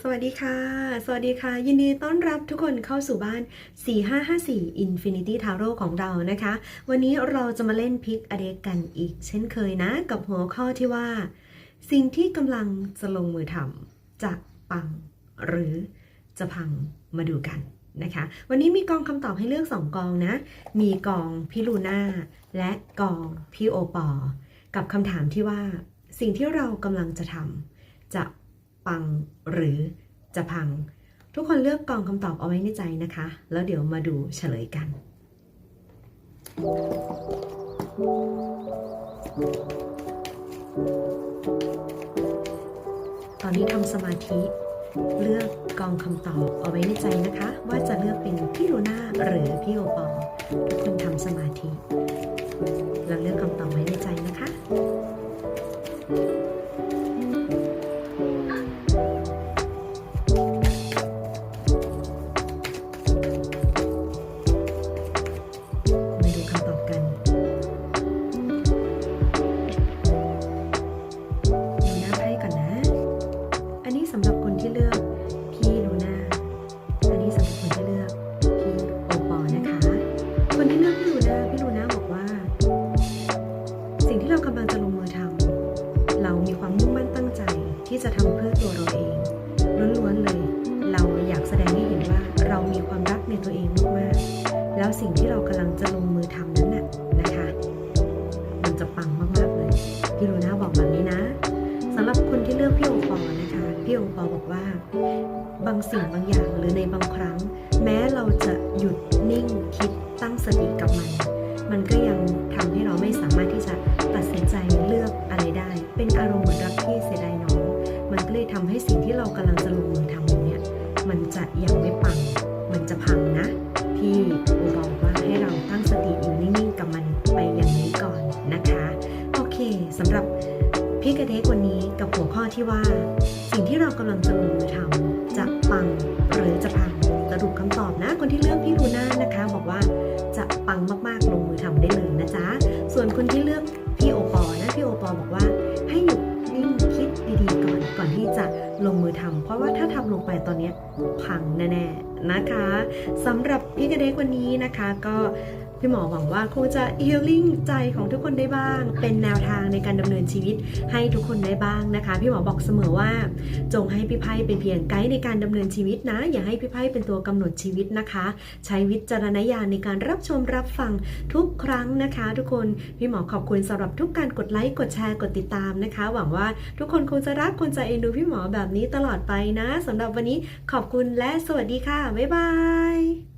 สวัสดีค่ะ สวัสดีค่ะ ยินดีต้อนรับทุกคนเข้าสู่บ้าน 4554 Infinity Tarot ของเรานะคะ วันนี้เราจะมาเล่นพิกอเดกกันอีกเช่นเคยนะ กับหัวข้อที่ว่า สิ่งที่กำลังจะลงมือทำจะปังหรือจะพังมาดูกันนะคะ วันนี้มีกองคำตอบให้เลือก 2 กองนะ มีกองพี่ลูน่าและกองพี่โอปอ กับคำถามที่ว่า สิ่งที่เรากำลังจะทำจะ ปังหรือจะพัง ทุกคนเลือกกองคำตอบเอาไว้ในใจนะคะ แล้วเดี๋ยวมาดูเฉลยกัน ตอนนี้ทำสมาธิ เลือกกองคำตอบเอาไว้ในใจนะคะ ว่าจะเลือกเป็นพี่ลูน่าหรือพี่โอปอทุกคนทำสมาธิ แล้วเลือกคำตอบ ที่จะทำเพื่อตัวเราเองล้วนๆเลย เราอยากแสดงให้เห็นว่าเรามีความรักในตัวเองมากๆแล้วสิ่งที่เรากำลังจะลงมือทำนั้นน่ะนะคะ มันจะปังมากๆเลยพี่ลูน่าบอกแบบนี้นะสำหรับคนที่เลือกพี่โอปอนะคะพี่โอปอบอกว่า บางสิ่งบางอย่างหรือในบางครั้ง แม้เราจะหยุดนิ่งคิดตั้งสติกับมัน มันก็ยั เคสำหรับพี่กระเทกวันนี้กับหัวข้อที่ว่า สิ่งที่เรากำลังจะลงมือทำจะปังหรือจะพังสรุปคำตอบนะ คนที่เลือกพี่ลูน่านะคะ บอกว่าจะปังมากๆลงมือทำได้เลยนะจ๊ะ ส่วนคนที่เลือกพี่โอปอนะพี่โอปอบอกว่า ให้หยุดนิ่งคิดดีๆก่อนก่อนที่จะลงมือทำเพราะว่าถ้าทำลงไปตอนนี้พังแน่ๆนะคะสำหรับพี่กระเดกวันนี้นะคะก็ พี่หมอหวังว่าคงจะ healing ใจของทุกคนได้บ้าง เป็นแนวทางในการดำเนินชีวิตให้ทุกคนได้บ้างนะคะ พี่หมอบอกเสมอว่า จงให้พี่ไพ่เป็นเพียงไกด์ในการดำเนินชีวิตนะ อย่าให้พี่ไพ่เป็นตัวกำหนดชีวิตนะคะ ใช้วิจารณญาณในการรับชมรับฟังทุกครั้งนะคะ ทุกคนพี่หมอขอบคุณสำหรับทุกการกดไลค์กดแชร์กดติดตามนะคะ หวังว่าทุกคนคงจะรักคงจะเอ็นดูพี่หมอแบบนี้ตลอดไปนะสำหรับวันนี้ขอบคุณและสวัสดีค่ะบ๊ายบาย